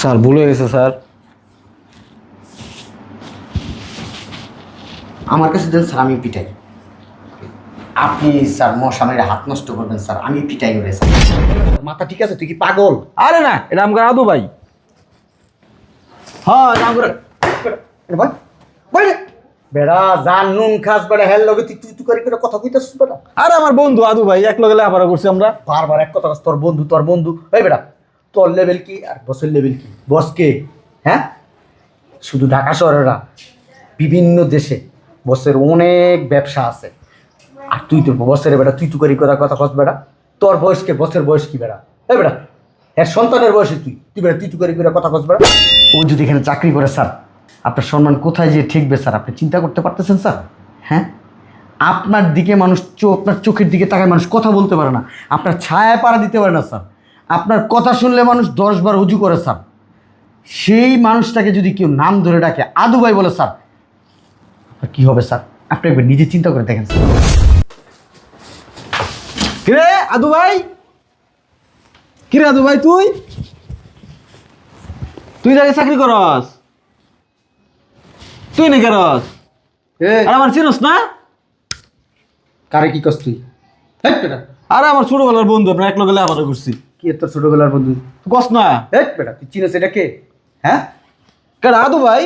Sir ভুল হয়ে গেছে স্যার। আমার কাছে দেন স্যার আমি পিটাই। আপনি স্যার মশামের হাত নষ্ট করবেন স্যার আমি পিটাই করে স্যার। মাথা ঠিক আছে? তুই কি পাগল? আরে না এটা আমার আদু ভাই। হ্যাঁ এটা আমার ভাই ভাই বেড়া জান নুন খাস বেড়া হেল লগে তুই তুই তুই করে করে কথা কইতাছিস বেড়া। আরে আমার বন্ধু আদু ভাই এক লগে লেখাপড়া করছি আমরা। বারবার এক কথা তোর বন্ধু তোর বন্ধু। এই বেড়া তোর লেভেল কি আর বসের লেভেল কি? বস কে হ্যাঁ? শুধু ঢাকা শহরে না, বিভিন্ন দেশে বসের অনেক ব্যবসা আছে। আর তুই তো বসের বেড়া তুই তুই করি কথা কস বেড়া তোর বয়স কে? বসের বয়স কি বেড়া এই বেড়া এর সন্তানের বয়সে তুই। তুই বেড়া তুই তুই করি করে কথা কস বেড়া ও যদি এখানে চাকরি করে স্যার, আপনার সম্মান কোথায় যে ঠিকবে স্যার? আপনি চিন্তা করতে পারতেছেন স্যার? হ্যাঁ? আপনার দিকে মানুষ চোখ আপনার চোখের দিকে তাকায় মানুষ কথা বলতে পারে না। আপনার ছায়া পাড়া দিতে পারে না স্যার। আপনার কথা শুনলে মানুষ দশবার উজু করে স্যার। সেই মানুষটাকে যদি কেউ নাম ধরে ডাকে আদু ভাই বলে স্যার আপনার কী হবে স্যার? আপনি একবার নিজে চিন্তা করে দেখেন স্যার। কিরে আদু ভাই? কিরে আদু ভাই তুই? তুই যাকে চাকরি করস? তুই নাকি করস? আর আমার চিনস না? কারে কি কস তুই? আরে আমার ছোটবেলার বন্ধু আমরা এক লগে আবার করছি। কি তোর ছোটবেলার বন্ধু? কস না। হেট বেটা তুই চিনিস এটা কে? হ্যাঁ? কেন আদু ভাই?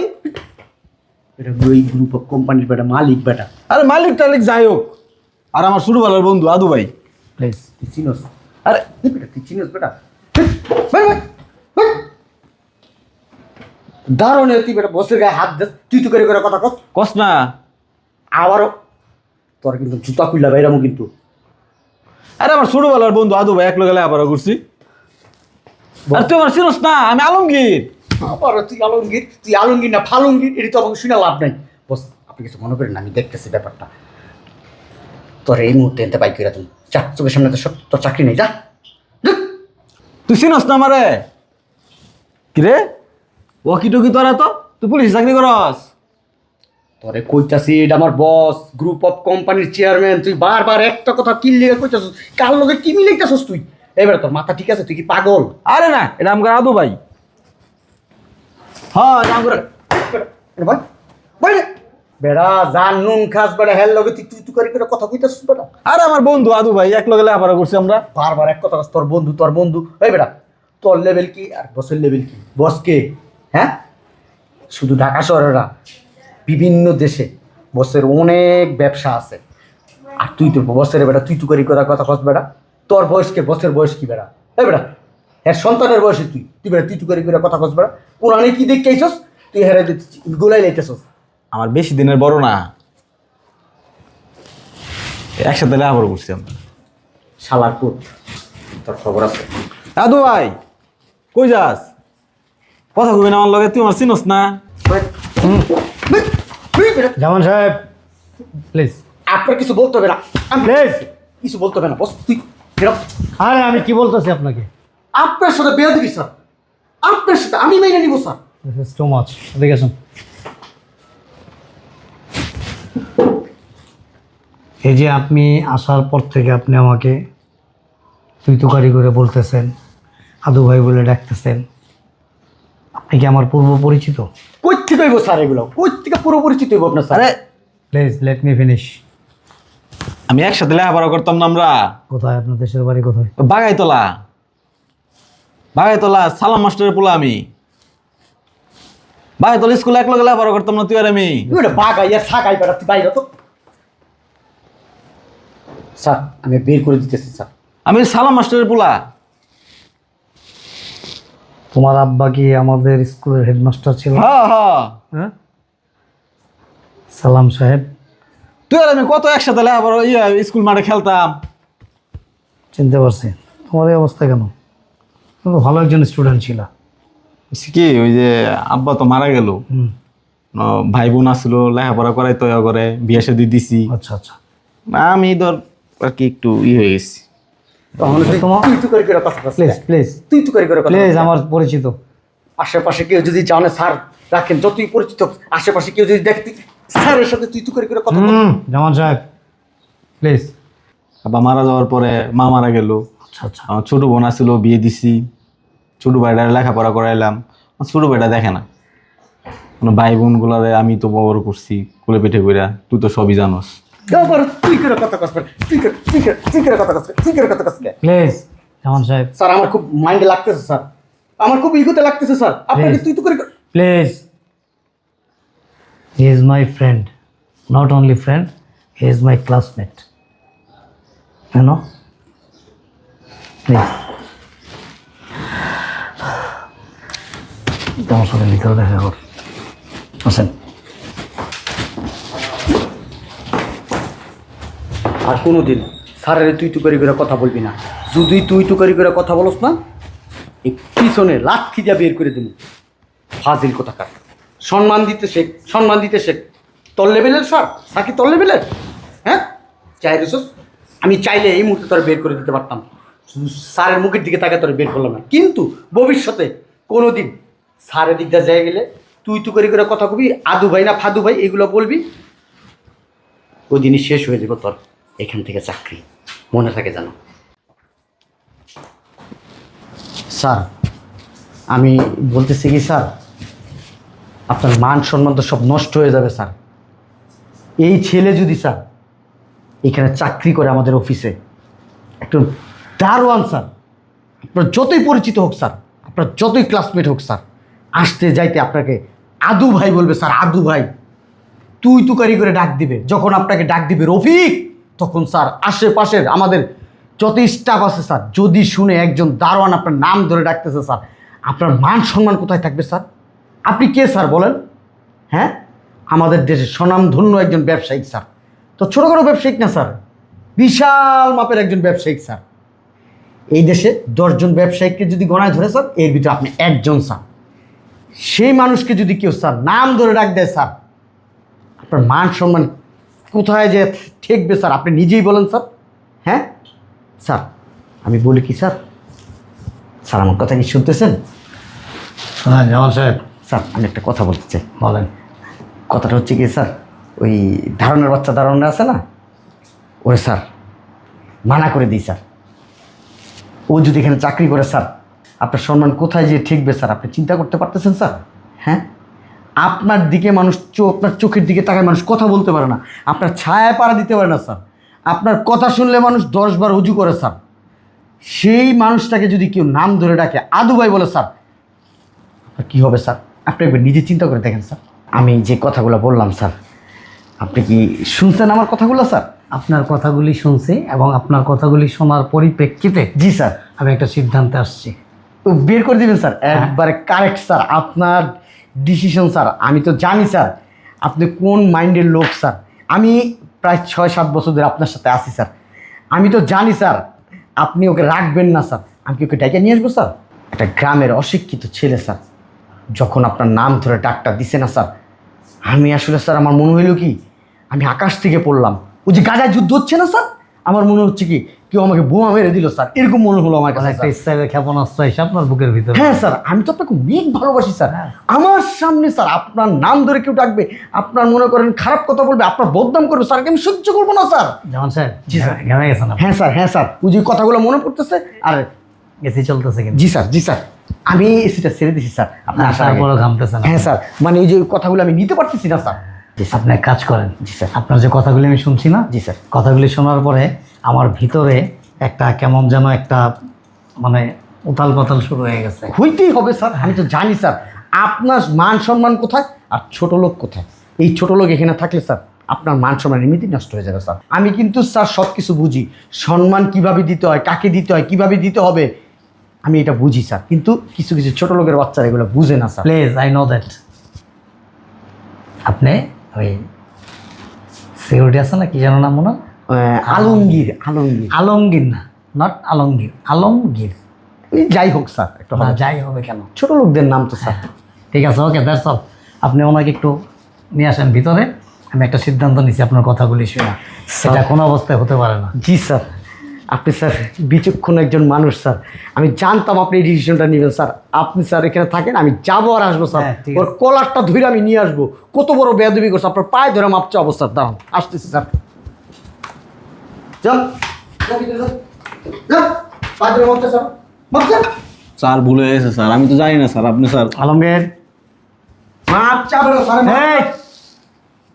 এটা ওই গ্রুপ অফ কোম্পানির বেটা মালিক বেটা। আরে মালিক টালিক যাই হোক। আর আমার ছোটবেলার বন্ধু আদু ভাই। প্লিজ তুই চিনোস? আরে বেটা তুই চিনোস বেটা? ভাই, ভাই। দারুণ তুই বেটা বসে গায়ে হাত দে তুই তুই করে করে কথা কস। কস না। আবারও তোর কিন্তু জুতা খুললা বাইরামো কিন্তু। আরে আমার ছোটবেলার বন্ধু আদু ভাই এক লগে আবার করছি আর তুই আমার চিনস না আমি আলমগীর। আবারও তুই আলমগীর তুই আলমগীর না ফালঙ্গীর এটি তো আমাকে শুনে লাভ নাই। বস আপনি কিছু মনে করেন না আমি দেখতেছি ব্যাপারটা। তোর এই মুহূর্তে এনতে বাইক করে তুমি যা চোখের সামনে তো সব তোর চাকরি নেই যা। তুই চিনস না আমারে? কিরে? ওকি টকি তোরা তো তুই পুলিশ চাকরি করস? তোরে কইতাছি এটা আমার বস গ্রুপ অফ কোম্পানির চেয়ারম্যান তুই বারবার একটা কথা কিল্লিগে কইতাছিস কার লগে কি মিলাইতাছিস তুই? এবারে তোর মাথা ঠিক আছে তুই কি পাগল? আরে না এটা আমার আদু ভাই। হ্যাঁ নাম করে ভাই ভাই। বেড়া জান নুন খাস বেড়া হেল লগে তুই তুই করে করে কথা কইতাছিস বেড়া। আরে আমার বন্ধু আদু ভাই এক লগে লেখাপড়া করছি আমরা। বারবার এক কথা তোর বন্ধু তোর বন্ধু। এই বেটা তোর লেভেল কি আর বসের লেভেল কি? বস কে? হ্যাঁ? শুধু ঢাকা শহরে না বিভিন্ন দেশে বসের অনেক ব্যবসা আছে। আর তুই তো বসের বেটা তুই তুই করি কথা কস বেটা। তোর বয়স কে বসের বয়স কি বেড়া এই বেটা হ্যাঁ সন্তানের বয়সে তুই। তুই বেটা তুই তুই করি কথা কস বেড়া কোরআনে কি দেখতে আইসস তুই হেরে গোলাই লাইতেছস। আমার বেশি দিনের বড় না। একসাথে লেখাপড়া করছি আমরা। শালার কোট তোর খবর আছে? দাদু ভাই কই যাস? কথা কবি না আমার লগে তুই আমার চিনস না? জামান সাহেব প্লিজ আপনার কিছু বলতে হবে না। প্লিজ কিছু বলতে হবে না বস তুই। আরে আমি কি বলতেছি আপনাকে? আপনার সাথে বেয়া দিবি স্যার। আপনার সাথে আমি মেনে নিব sir. This is too much এদিকে আসুন। এই যে আপনি আসার পর থেকে আপনি আমাকে তুই তুকারি করে বলতেছেন আদু ভাই বলে ডাকতেছেন আপনি কি আমার পূর্ব পরিচিত কই থেকে হইব স্যার এগুলো? কই থেকে পুরো পরিচিত হইব আপনার স্যার। আরে প্লিজ লেট মি ফিনিশ আমি একসাথে লেখাপড়া করতাম না আমরা। কোথায়? আপনার দেশের বাড়ি কোথায়? বাগাইতলা। বাগাইতলা সালাম মাস্টারের পোলা আমি। বাগাইতলা স্কুলে এক লগে লেখাপড়া করতাম না তুই আর আমি। বাগাই আর সাগাই বেড়া তুই বাইরে তো। স্যার আমি বের করে দিতেছি স্যার। আমি সালাম মাস্টারের পোলা। তোমার আব্বা কি আমাদের স্কুলের হেডমাস্টার ছিল? হ্যাঁ? সালাম সাহেব। তুই আর আমি কত একসাথে লেখাপড়া ইয়ে স্কুল মাঠে খেলতাম। চিনতে পারছি। তোমার এই অবস্থা কেন? তুমি তো ভালো একজন স্টুডেন্ট ছিল। কি ওই যে আব্বা তো মারা গেল। ভাই বোন আসলো লেখাপড়া করাই তো করে বিয়ে শাদি দিছি। আচ্ছা আচ্ছা। আমি ধর আর কি একটু ই হয়ে গেছি। তখন তোমার- তুই তুই করে করে কথা প্লিজ প্লিজ তুই তুই করে করে প্লিজ আমার পরিচিত। আশেপাশে কেউ যদি জানে স্যার রাখেন যতই পরিচিত আশেপাশে কেউ যদি দেখতে স্যারের সাথে তুই তুই করে করে কথা জামান সাহেব প্লিজ আব্বা মারা যাওয়ার পরে মা মারা গেল। আচ্ছা আচ্ছা। আমার ছোট বোন আসছিল বিয়ে দিছি। ছোট ভাইটার লেখাপড়া করাইলাম। আমার ছোট ভাইটা দেখে না। মানে ভাই বোনগুলারে আমি তো বড় করছি কোলে পেটে কইরা। তুই তো সবই জানোস। আবার তুই করে কথা কস তুই করে তুই করে তুই করে কথা কস তুই করে কথা কস প্লিজ জামান সাহেব। স্যার আমার খুব মাইন্ডে লাগতেছে স্যার। আমার খুব ইগোতে লাগতেছে স্যার। আপনাকে তুই তো করে please he is my friend not only friend he is my classmate কেন প্লিজ তোমার সাথে ভিতরে দেখা কর আসেন। আর কোনো দিন স্যারের তুই তু করে করে কথা বলবি না। যদি তুই তু করে করে কথা বলস না, এই পিছনে লাক্ষি দিয়ে বের করে দিবি। ফাজিল কোথাকার। সম্মান দিতে শেখ, সম্মান দিতে শেখ। তোর লেভেলের স্যার? সাকি তোর লেভেলের হ্যাঁ? চাই রিসোর্স আমি চাইলে এই মুহূর্তে তোর বের করে দিতে পারতাম। স্যারের মুখের দিকে তাকে তোর বের করলাম না। কিন্তু ভবিষ্যতে কোনো দিন স্যারের দিকটা যায় গেলে তুই তু করে করে কথা কবি, আদু ভাই না ফাদু ভাই, এগুলো বলবি, ওই দিনই শেষ হয়ে যাবে তোর। এখান থেকে চাকরি। মনে থাকে জানো স্যার, আমি বলতেছি কি, স্যার? আপনার মান সম্মান তো সব নষ্ট হয়ে যাবে, স্যার। এই ছেলে যদি, স্যার, এখানে চাকরি করে আমাদের অফিসে একটু দারোয়ান, স্যার, আপনার যতই পরিচিত হোক, স্যার, আপনার যতই ক্লাসমেট হোক, স্যার, আসতে যাইতে আপনাকে আদু ভাই বলবে, স্যার, আদু ভাই, তুই তুকারি করে ডাক দিবে, যখন আপনাকে ডাক দিবে রফিক তখন স্যার, আশেপাশের আমাদের যত স্টাফ আছে স্যার, যদি শুনে একজন দারোয়ান আপনার নাম ধরে ডাকতেছে স্যার, আপনার মান সম্মান কোথায় থাকবে স্যার? আপনি কে স্যার বলেন? হ্যাঁ? আমাদের দেশে স্বনামধন্য একজন ব্যবসায়িক স্যার। তো ছোটো কোনো ব্যবসায়িক না স্যার? বিশাল মাপের একজন ব্যবসায়িক স্যার। এই দেশে দশজন ব্যবসায়িককে যদি গণায় ধরে স্যার, এর ভিতরে আপনি একজন স্যার। সেই মানুষকে যদি কেউ স্যার নাম ধরে ডাক দেয় স্যার, আপনার মান সম্মান কোথায় যে ঠেকবে স্যার? আপনি নিজেই বলেন স্যার। হ্যাঁ? স্যার আমি বলি কি স্যার? স্যার আমার কথা কি শুনতেছেন? হ্যাঁ জামান সাহেব। স্যার আমি একটা কথা বলতে চাই। বলেন। কথাটা হচ্ছে কি স্যার? ওই ধারণের বাচ্চা ধারণা আছে না? ওরে স্যার মানা করে দিই স্যার। ও যদি এখানে চাকরি করে স্যার আপনার সম্মান কোথায় যে ঠেকবে স্যার? আপনি চিন্তা করতে পারতেছেন স্যার? হ্যাঁ? আপনার দিকে মানুষ চো আপনার চোখের দিকে তাকায় মানুষ কথা বলতে পারে না। আপনার ছায়া পাড়া দিতে পারে না স্যার। আপনার কথা শুনলে মানুষ দশবার উজু করে স্যার। সেই মানুষটাকে যদি কেউ নাম ধরে ডাকে আদু ভাই বলে স্যার আর কী হবে স্যার? আপনি একবার নিজে চিন্তা করে দেখেন স্যার। আমি যে কথাগুলো বললাম স্যার আপনি কি শুনছেন আমার কথাগুলো স্যার? আপনার কথাগুলি শুনছি এবং আপনার কথাগুলি শোনার পরিপ্রেক্ষিতে জি স্যার। আমি একটা সিদ্ধান্তে আসছি। তো বের করে দিবেন স্যার। একবারে কারেক্ট স্যার। আপনার ডিসিশন স্যার আমি তো জানি স্যার আপনি কোন মাইন্ডের লোক স্যার আমি প্রায় ছয়, সাত বছর ধরে আপনার সাথে আছি স্যার আমি তো জানি স্যার আপনি ওকে রাখবেন না স্যার আমি কি ওকে ডেকে নিয়ে আসব স্যার একটা গ্রামের অশিক্ষিত ছেলে স্যার যখন আপনার নাম ধরে ডাকটা দিছে না স্যার আমি আসলে স্যার আমার মনে হইল কি? আমি আকাশ থেকে পড়লাম। ওই যে গাজায় যুদ্ধ হচ্ছে না স্যার আমার মনে হচ্ছে কি? কেউ আমাকে বোমা মেরে দিল স্যার। এরকম মনে হলো আমার কাছে মানে একটা স্যার। স্টাইলের ক্ষেপণাস্ত্র এসে আপনার বুকের ভিতরে। হ্যাঁ স্যার আমি তো আপনাকে অনেক ভালোবাসি স্যার। হ্যাঁ। আমার সামনে স্যার আপনার নাম ধরে কেউ ডাকবে আপনার মনে করেন খারাপ কথা বলবে আপনার বদনাম করবে স্যার আমি সহ্য করব না স্যার। যেমন স্যার জি, স্যার। ঘেমে গেছেন হ্যাঁ স্যার হ্যাঁ স্যার। ওই যে কথাগুলো মনে পড়তেছে আর এসি চলতেছে কিন্তু। জি স্যার জি স্যার। আমি এসিটা ছেড়ে দিছি স্যার। আপনার আসার। তারপরও ঘামতেছেন হ্যাঁ স্যার। মানে এই যে কথাগুলো আমি নিতে পারতেছি না স্যার জি স্যার। আপনি এক কাজ করেন। জি স্যার। আপনার যে কথাগুলি আমি শুনছি না জি স্যার। কথাগুলি শোনার পরে আমার ভিতরে একটা কেমন যেন একটা মানে উতাল পাতাল শুরু হয়ে গেছে। হইতেই হবে স্যার। আমি তো জানি স্যার। আপনার মান সম্মান কোথায় আর ছোট লোক কোথায়? এই ছোট লোক এখানে থাকলে স্যার আপনার মান সম্মান এমনিতেই নষ্ট হয়ে যাবে স্যার। আমি কিন্তু স্যার সব কিছু বুঝি। সম্মান কীভাবে দিতে হয় কাকে দিতে হয় কীভাবে দিতে হবে আমি এটা বুঝি স্যার। কিন্তু কিছু কিছু ছোট লোকের বাচ্চারা এগুলো বুঝে না sir. Please I know that আপনি ওই সিকিউরিটি আছে না কি জানো না মনে হয়? আলমগীর আলমগীর। আলমগীর না নট আলমগীর আলমগীর। যাই হোক স্যার একটা। যাই হবে কেন? ছোট লোকদের নাম তো স্যার। ঠিক আছে ওকে দ্যাটস অল আপনি ওনাকে একটু নিয়ে আসেন ভিতরে। আমি একটা সিদ্ধান্ত নিচ্ছি আপনার কথাগুলি শুনে। সেটা কোনো অবস্থায় হতে পারে না। জি স্যার। আপনি স্যার বিচক্ষণ একজন মানুষ স্যার। আমি জানতাম আপনি এই ডিসিশনটা নেবেন স্যার। আপনি স্যার এখানে থাকেন আমি যাব আর আসব স্যার। হ্যাঁ, ওর কলারটা ধরে আমি নিয়ে আসব। কত বড় বেয়াদবি করছে আপনার পায়ে ধরে মাপছে অবস্থা। দাঁড়ান আসতেছি স্যার। চল চল, ভিতরে ধরে মাপছে স্যার স্যার ভুলে গেছে স্যার। আমি তো জানি না স্যার। আপনি স্যার। আলমগীর। মাপ চাবে না স্যার এই!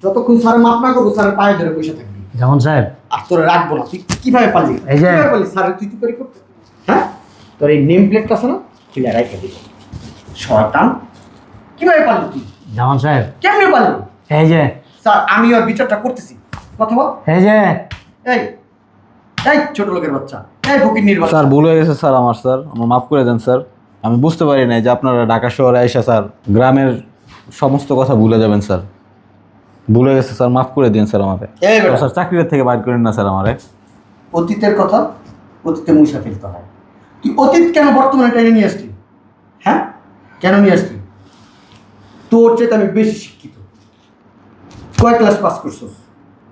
যতক্ষণ স্যার মাপ না করব স্যারের পায়ে ধরে বসে থাকবি। জামান সাহেব। আর তোরা রাখব না। তুই কীভাবে পারলি এই যে- কীভাবে পারলি স্যার তুই তুই করে করতে হ্যাঁ? তোর এই নেম প্লেটটা আছে না? খুলে রাখে দিবি শয়তান। কীভাবে পারলি তুই জামান সাহেব। কেমনে পারলি এই যে। স্যার আমি ওর বিচারটা করতেছি। কথা বল। এই যে। এই! এই ছোট লোকের বাচ্চা। এই ফকির নির্বাচন। স্যার ভুল হয়ে গেছে স্যার আমার স্যার। আমার মাফ করে দেন স্যার। আমি বুঝতে পারি নাই যে আপনারা ঢাকা শহরে এসে স্যার গ্রামের সমস্ত কথা ভুলে যাবেন স্যার। ভুলে গেছে স্যার মাফ করে দিন স্যার আমাকে এই বেটা। স্যার চাকরির থেকে বাইর করেন না স্যার আমারে। অতীতের কথা অতীতে মুছা ফেলতে হয়। তুই অতীত কেন বর্তমানে টেনে নিয়ে আসলি? হ্যাঁ? কেন নিয়ে আসলি? তোর চেয়ে আমি বেশি শিক্ষিত। কয় ক্লাস পাস করছস?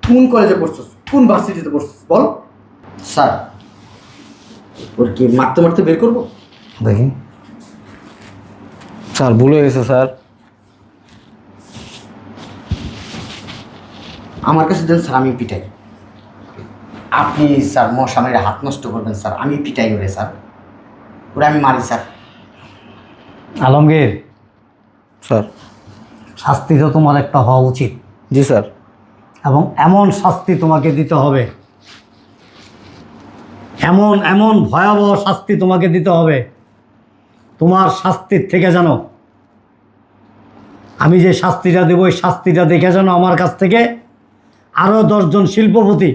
কোন কলেজে পড়ছস? কোন ভার্সিটিতে পড়ছস? বল। স্যার ওর কি মারতে মারতে বের করব? দেখি। স্যার ভুল হয়ে গেছে স্যার। আমার কাছে দেন স্যার আমি পিটাই। আপনি স্যার মশা মেরে হাত নষ্ট করবেন স্যার আমি পিটাই ওরে স্যার। ওরে আমি মারি স্যার। আলমগীর। স্যার। শাস্তি তো তোমার একটা হওয়া উচিত। জি স্যার। এবং এমন শাস্তি তোমাকে দিতে হবে এমন এমন ভয়াবহ শাস্তি তোমাকে দিতে হবে। তোমার শাস্তির থেকে জানো আমি যে শাস্তিটা দেবো ওই শাস্তিটা দেখে জানো আমার কাছ থেকে আরও দশজন শিল্পপতি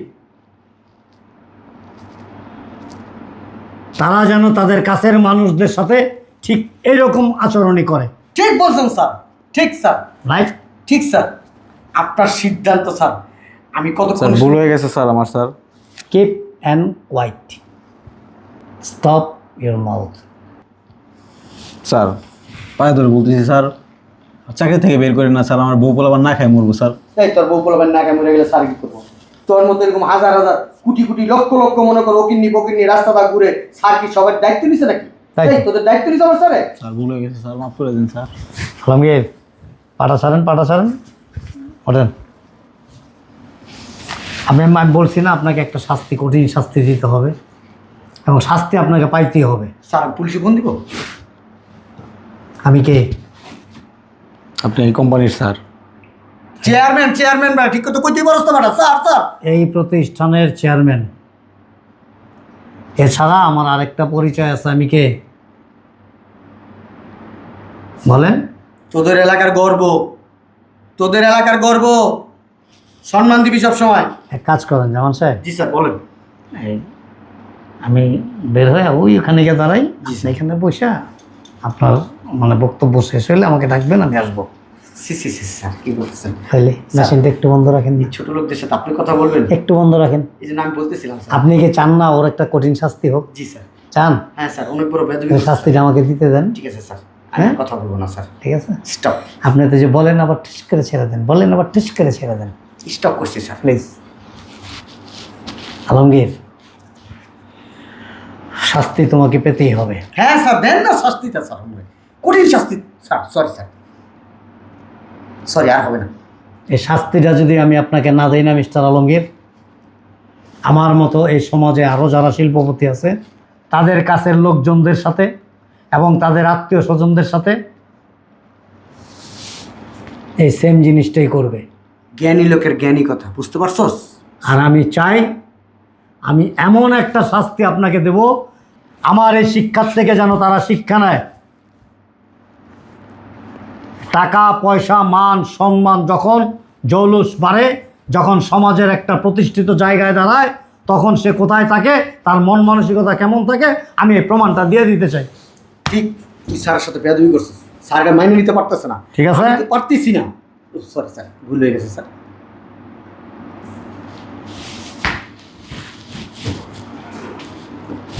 তারা যেন তাদের কাছের মানুষদের সাথে ঠিক এরকম আচরণই করে। ঠিক বলছেন স্যার ঠিক স্যার। রাইট ঠিক স্যার আপনার সিদ্ধান্ত স্যার আমি স্যার কতক্ষণ ভুল হয়ে গেছে স্যার আমার sir. Keep and quiet stop your mouth. Sir পায়ে ধরে বলতেছি স্যার চাকরি থেকে বের করেন না স্যার আমার বউ পোলাবার না খাই মরবো স্যার। এই তোর বউ পোলাবেন না মরে গেলে স্যার কি করব? তোর মতো এরকম হাজার হাজার কোটি কোটি লক্ষ লক্ষ মনে করো ওকিন্নি বকিন্নি রাস্তাটা ঘুরে স্যার কি সবার দায়িত্ব নিছে নাকি? তাই তোদের দায়িত্ব নিছে আমার স্যারে? স্যার ভুল হয়ে গেছে স্যার মাফ করে দিন স্যার। আলমগীর পাটা ছাড়েন পাটা ছাড়েন। ওঠেন। আমি আমি বলছি না আপনাকে একটা শাস্তি কঠিন শাস্তি দিতে হবে। এবং শাস্তি আপনাকে পাইতেই হবে। স্যার পুলিশে ফোন দিব? আমি কে? আপনি এই কোম্পানির স্যার। চেয়ারম্যান চেয়ারম্যান ভাই ঠিক তো কইতেই পারছ তো বেটা স্যার স্যার। এই প্রতিষ্ঠানের চেয়ারম্যান। এছাড়া আমার আরেকটা পরিচয় আছে আমি কে? বলেন। তোদের এলাকার গর্ব। তোদের এলাকার গর্ব। সম্মান দিবি সব সময় এক কাজ করেন জামান সাহেব। জি স্যার বলেন। আমি বের হয়ে ওই ওখানে গিয়ে দাঁড়াই এখানে বসে আপনার মানে বক্তব্য শেষ হলে আমাকে ডাকবেন আমি আসব। সি সি সি স্যার কি বলতেছেন? তাইলে মেশিনটা একটু বন্ধ রাখেন ছোট লোকদের সাথে আপনি কথা বলবেন? একটু বন্ধ রাখেন। এই জন্য আমি বলতেছিলাম স্যার। আপনি কি চান না ওর একটা কঠিন শাস্তি হোক? জি স্যার। চান? হ্যাঁ স্যার অনেক বড় বেদবি শাস্তিটা আমাকে দিতে দেন। ঠিক আছে স্যার। আমি হ্যাঁ? কথা বলব না স্যার। ঠিক আছে? স্টপ। আপনি তো যে বলেন আবার ঠিস করে ছেড়ে দেন বলেন আবার ঠিস করে ছেড়ে দেন। স্টপ করছি স্যার। প্লিজ। আলমগীর শাস্তি তোমাকে পেতেই হবে। হ্যাঁ স্যার দেন না শাস্তিটা স্যার। কঠিন শাস্তি স্যার সরি স্যার। সরি আর হবে না। এই শাস্তিটা যদি আমি আপনাকে না দিই না মিস্টার আলমগীর আমার মতো এই সমাজে আরও যারা শিল্পপতি আছে তাদের কাছের লোকজনদের সাথে এবং তাদের আত্মীয় স্বজনদের সাথে এই সেম জিনিসটাই করবে। জ্ঞানী লোকের জ্ঞানী কথা বুঝতে পারছস? আর আমি চাই আমি এমন একটা শাস্তি আপনাকে দেব আমার এই শিক্ষার থেকে যেন তারা শিক্ষা নেয়। টাকা পয়সা মান সম্মান যখন জৌলুস বাড়ে যখন সমাজের একটা প্রতিষ্ঠিত জায়গায় দাঁড়ায় তখন সে কোথায় থাকে তার মন মানসিকতা কেমন থাকে আমি এই প্রমাণটা দিয়ে দিতে চাই। ঠিক তুই স্যারের সাথে বেদবি করছিস। স্যার এটা মাইনে নিতে পারতেছে না। ঠিক আছে। পারতেছি না। সরি স্যার ভুল হয়ে গেছে স্যার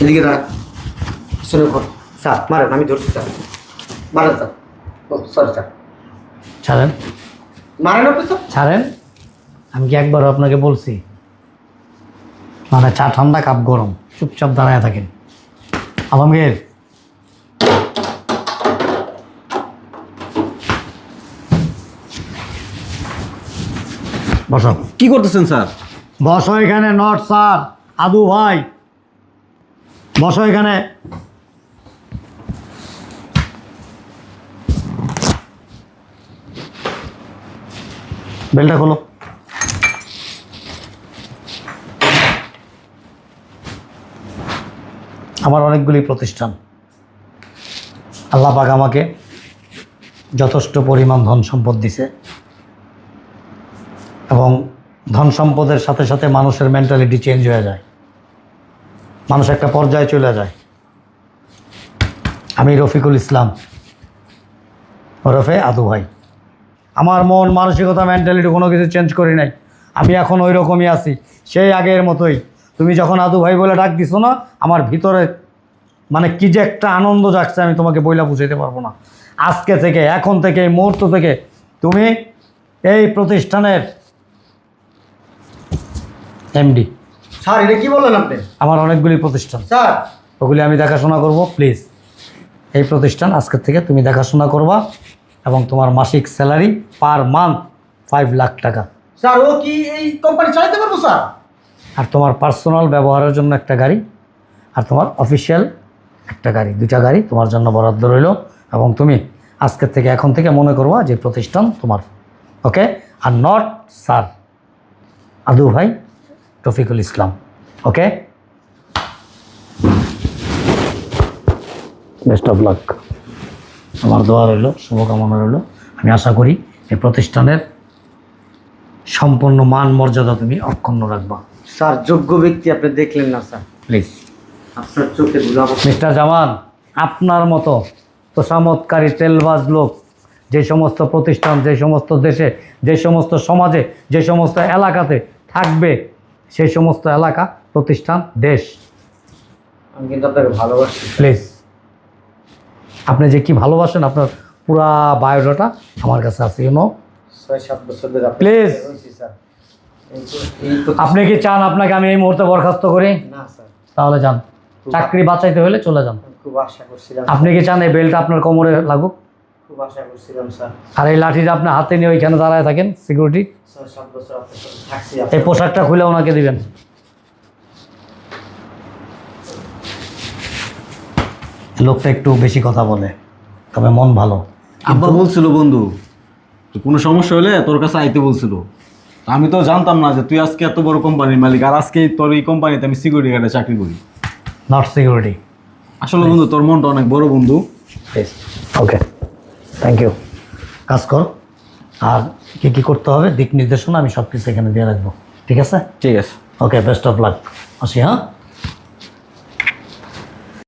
এদিকে দাঁড়া শুনে কর স্যার মারেন আমি ধরছি স্যার। মারেন স্যার। ও সরি স্যার ছাড়েন। মারেন আপনি স্যার ছাড়েন। আমি কি একবার আপনাকে বলছি? মানে চা ঠান্ডা কাপ গরম। চুপচাপ দাঁড়ায় থাকেন। আলমগীর বসো। কি করতেছেন স্যার? বসো এখানে নট স্যার আদু ভাই। বসো এখানে। বেলটা খোলো। আমার অনেকগুলি প্রতিষ্ঠান। আল্লাহ পাক আমাকে যথেষ্ট পরিমাণ ধন সম্পদ দিছে। এবং ধন সম্পদের সাথে সাথে মানুষের মেন্টালিটি চেঞ্জ হয়ে যায়। মানুষ একটা পর্যায়ে চলে যায়। আমি রফিকুল ইসলাম, ওরফে আদু ভাই। আমার মন, মানসিকতা মেন্টালিটি কোনো কিছু চেঞ্জ করি নাই। আমি এখন ওই রকমই আছি, সেই আগের মতোই। তুমি যখন আদু ভাই বলে ডাক দিছো না, আমার ভিতরে মানে কি যে একটা আনন্দ যাচ্ছে আমি তোমাকে বইলা বুঝাইতে পারব না। আজকে থেকে, এখন থেকে, এই মুহূর্ত থেকে তুমি এই প্রতিষ্ঠানের এমডি স্যার এটা কি বললেন আপনি? আমার অনেকগুলি প্রতিষ্ঠান। স্যার। ওগুলি আমি দেখাশোনা করব প্লিজ। এই প্রতিষ্ঠান আজকের থেকে তুমি দেখাশোনা করবা এবং তোমার মাসিক salary per month five lakh টাকা। স্যার ও কি এই কোম্পানি চালাতে পারব স্যার? আর তোমার পার্সোনাল ব্যবহারের জন্য একটা গাড়ি আর তোমার অফিসিয়াল একটা গাড়ি দুইটা গাড়ি তোমার জন্য বরাদ্দ রইল এবং তুমি আজকের থেকে এখন থেকে মনে করবা যে প্রতিষ্ঠান তোমার। ওকে আর নট স্যার আদু ভাই Rafiqul Islam okay best of luck আমার দোয়া রইল শুভকামনা রইল। আমি আশা করি এই প্রতিষ্ঠানের সম্পূর্ণ মান মর্যাদা তুমি অক্ষুণ্ণ রাখবা। স্যার যোগ্য ব্যক্তি আপনি দেখলেন না স্যার। প্লিজ আপনার চোখে মিস্টার জামান আপনার মতো তোষামতকারী তেলবাজ লোক যে সমস্ত প্রতিষ্ঠান যে সমস্ত দেশে যে সমস্ত সমাজে যে সমস্ত এলাকাতে থাকবে সেই সমস্ত এলাকা প্রতিষ্ঠান দেশ। আমি কিন্তু আপনাকে ভালোবাসি। প্লিজ আপনি যে কি ভালোবাসেন আপনার পুরা বায়োডাটা আমার কাছে আছে ইউনো ছয় সাত বছর ধরে তো- আপনি কি চান আপনাকে আমি এই মুহূর্তে বরখাস্ত করি? না স্যার। তাহলে যান। চাকরি বাঁচাইতে হলে চলে যান। খুব আশা করছিলাম আপনি কি চান এই বেল্টটা আপনার কোমরে লাগুক? খুব আশা করছিলাম স্যার। আর এই লাঠিটা আপনার হাতে নিয়ে ওইখানে দাঁড়ায় থাকেন সিকিউরিটি ছয় সাত বছর থাকছি এই পোশাকটা খুলে ওনাকে দিবেন। লোকটা একটু বেশি কথা বলে তবে মন ভালো। আব্বা বলছিল বন্ধু যে কোনো সমস্যা হলে তোর কাছে আইতে বলছিল। আমি তো জানতাম না যে তুই আজকে এত বড় কোম্পানির মালিক আর আজকে তোর এই কোম্পানিতে আমি সিকিউরিটি গার্ডে চাকরি করি। নট সিকিউরিটি আসলে বন্ধু তোর মনটা অনেক বড় বন্ধু। ওকে থ্যাংক ইউ কাজ কর। আর কি কি করতে হবে দিক নির্দেশনা আমি সব কিছু এখানে দিয়ে রাখব। ঠিক আছে? ঠিক আছে। ওকে বেস্ট অফ লাক আসি হ্যাঁ?